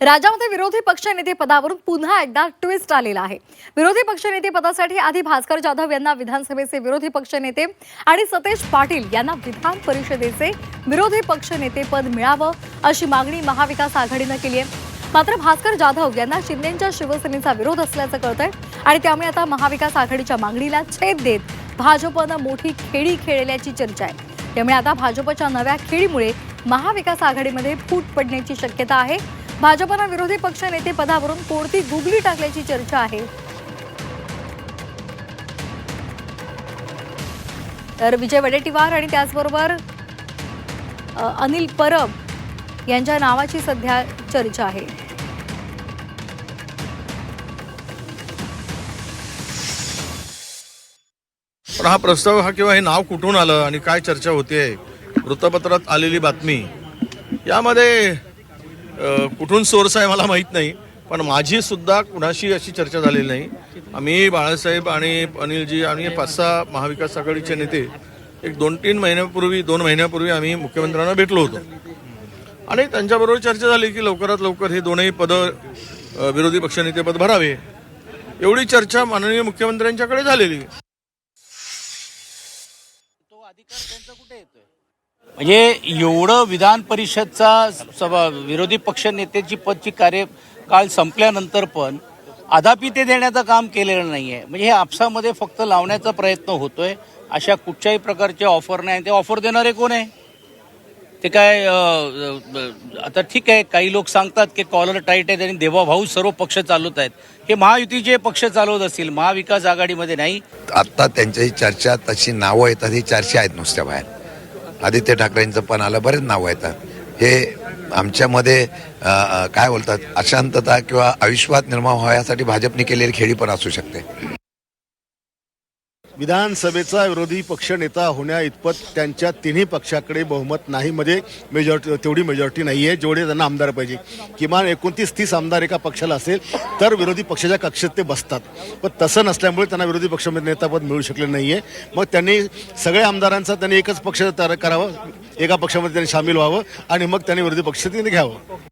राज्यामध्ये विरोधी पक्षनेते पदावरून पुन्हा एकदा ट्विस्ट आलेला आहे. विरोधी पक्षनेते पदासाठी आधी भास्कर जाधव यांना विधानसभेचे विरोधी पक्षनेते आणि सतेज पाटील यांना विधान परिषदेचे विरोधी पक्षनेते पद मिळावं अशी मागणी महाविकास आघाडीनं केली आहे. मात्र भास्कर जाधव यांना शिंदेच्या शिवसेनेचा विरोध असल्याचं कळतंय आणि त्यामुळे आता महाविकास आघाडीच्या मागणीला छेद देत भाजपनं मोठी खेळी खेळल्याची चर्चा आहे. त्यामुळे आता भाजपच्या नव्या खेळीमुळे महाविकास आघाडीमध्ये फूट पडण्याची शक्यता आहे. भाजपनं विरोधी पक्षनेते पदावरून कोणती गुगली टाकल्याची चर्चा आहे? तर विजय वडेट्टीवार आणि त्याचबरोबर अनिल परब यांच्या नावाची सध्या चर्चा आहे. पण हा प्रस्ताव हा किंवा हे नाव कुठून आलं आणि काय चर्चा होते वृत्तपत्रात आलेली बातमी. यामध्ये कुठून सोर्स आहे मला माहीत नाही पण माझीसुद्धा कुणाशी अशी चर्चा झालेली नाही. आम्ही बाळासाहेब आणि अनिलजी आणि पाच सहा महाविकास आघाडीचे नेते एक दोन तीन महिन्यापूर्वी दोन महिन्यापूर्वी आम्ही मुख्यमंत्र्यांना भेटलो होतो. आणि त्यांच्याबरोबर चर्चा झाली की लवकरात लवकर हे दोनही पदं विरोधी पक्षनेतेपद भरावे. एवढी चर्चा माननीय मुख्यमंत्र्यांच्याकडे झालेली. तो म्हणजे एवढं विधान परिषदचा सभा विरोधी पक्ष नेत्याची पदची कार्यकाळ संपल्यानंतर पण अदापि ते देण्याचं काम केलेलं नाही आहे म्हणजे हे आपसामध्ये फक्त लावण्याचा प्रयत्न होतोय. अशा कुठच्याही प्रकारचे ऑफर नाही. ते ऑफर देणारे कोण आहे? ते काय आता ठीक आहे. काही लोक सांगतात की कॉलर टाईट आहेत आणि देवाभाऊ सर्व पक्ष चालवत आहेत. हे महायुतीचे पक्ष चालवत असतील. महाविकास आघाडीमध्ये नाही. आत्ता त्यांच्याही चर्चा तशी नावं येतात ही चर्चा आहेत नुसत्या बाहेर. आदित्य ठाकरेंचं पण आलं बरेच नावं येतात हे आमच्यामध्ये काय बोलतात अशांतता किंवा अविश्वास निर्माण व्हायसाठी भाजपने केलेली खेळी पण असू शकते. विधानसभेचा विरोधी पक्षनेता होण्या इतपत त्यांच्या तिन्ही पक्षाकडे बहुमत नाही. म्हणजे मेजॉरिटी तेवढी मेजॉरिटी नाही आहे जेवढे त्यांना आमदार पाहिजे. किमान एकोणतीस तीस आमदार एका पक्षाला असेल तर विरोधी पक्षाच्या कक्षेत ते बसतात. पण तसं नसल्यामुळे त्यांना विरोधी पक्ष नेतापद मिळू शकले नाही आहे मग त्यांनी सगळ्या आमदारांचा त्यांनी एकच पक्ष तयार करावं. एका पक्षामध्ये त्यांनी सामील व्हावं आणि मग त्यांनी विरोधी पक्ष तिने घ्यावं.